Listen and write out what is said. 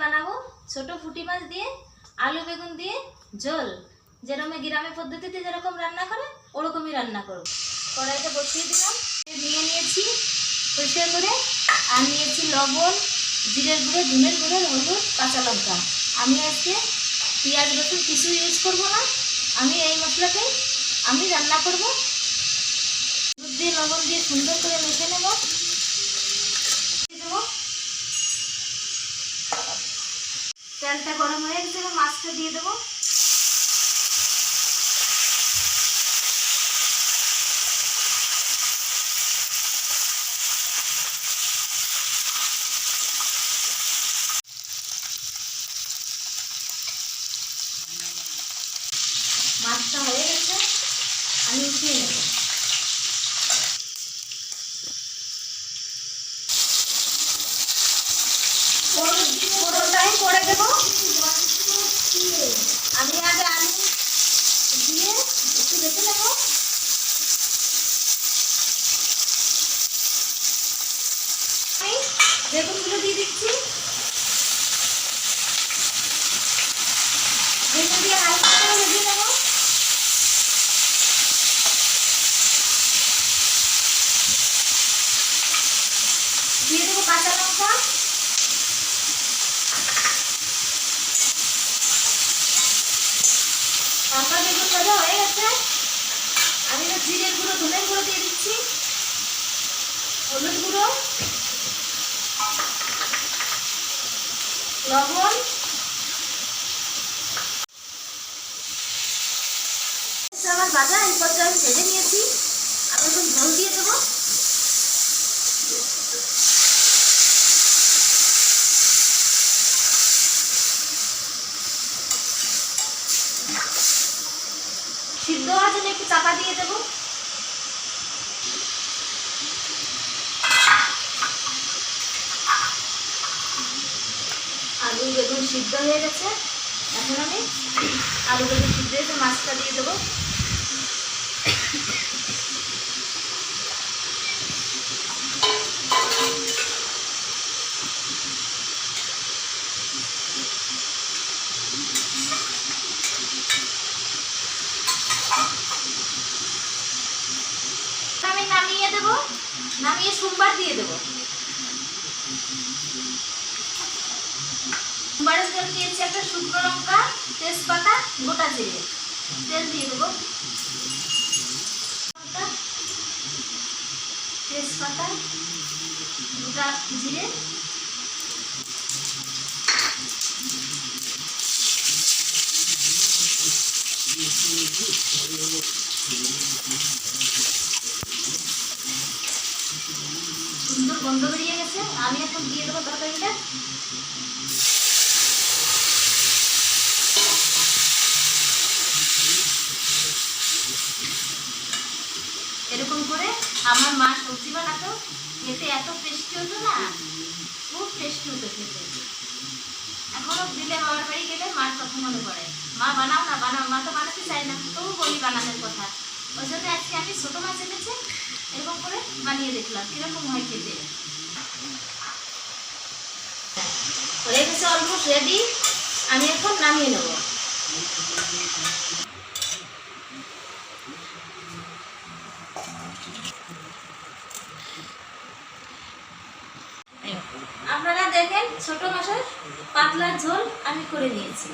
বানাবো, ছোট ফুটি মাছ দিয়ে, আলু বেগুন দিয়ে, ঝোল। যেরকম গ্রামে পদ্ধতিতে যেরকম রান্না করে, ওরকমই রান্না করব। কড়াইটা বসিয়ে দিলাম। নিয়ে নিয়েছি পরিষ্কার করে, আর নিয়েছি লবণ, জিরের গুঁড়ো, ধনের গুঁড়ো, হলুদ, কাঁচা লঙ্কা। আমি আজকে পেঁয়াজ, রসুন কিছু ইউজ করব না। আমি এই মশলাটাই আমি রান্না করব। দুধ দিয়ে, লবণ দিয়ে সুন্দর করে মেখে নেব দিয়ে দেবো তেলটা গরম হয়ে গেছে এবার মাছটা দিয়ে দেবো। মাছটা হয়ে গেছে আমি উঠিয়ে নেব পুরোটাই করে দেব আমি আগে আলু দিয়ে একটু দেখে নেব আমি বেগুনগুলো দিয়ে দিচ্ছি। বেগুন দিয়ে হালকা করে ভেজে নেব। দিয়ে দেবো কাঁচা লঙ্কা। লঙ্কা বেগুন হয়ে গেছে। আমি এবার জিরের গুঁড়ো, ধনের গুঁড়ো দিয়ে দিচ্ছি হলুদ গুঁড়ো লবণ। আমার ভাজা এই পর্যায়ে আমি ভেজে নিয়েছি। আমি এখন জল দিয়ে দেবো। সিদ্ধ হওয়ার জন্য একটু চাপা দিয়ে দেবো আলু বেগুন সিদ্ধ হয়ে গেছে। এখন আমি আলু বেগুন সিদ্ধ হয়েছে মাছটা দিয়ে দেবো। আমি নামিয়ে দেবো, নামিয়ে সোমবার দিয়ে দেবো। সোমবারের তেল দিয়েছি একটা শুকনো লঙ্কা, তেজপাতা, গোটা জিরে। তেল দিয়ে দেবো। তেজপাতা, গোটা জিরে। সুন্দর গন্ধ বেরিয়ে গেছে। আমি এখন দিয়ে দেবো তরকারিটা। এরকম করে আমার মা সবজি বানাতো, খেতে এত টেস্টি হতো না, খুব টেস্টি হতো খেতে। এখনও দিলে বাবার বাড়ি গেলে মার কথা মনে পড়ে। মা, বানাও না, বানাও, মা তো বানাতে চায় না, তবু বলি বানানোর কথা। ওই জন্য আজকে আমি ছোটো মাছ এনেছে, এরকম করে বানিয়ে দেখলাম, কীরকম হয় খেতে। হয়ে গেছে অলমোস্ট রেডি আমি এখন নামিয়ে নেব। ছোট মাছের পাতলা ঝোল আমি করে নিয়েছি।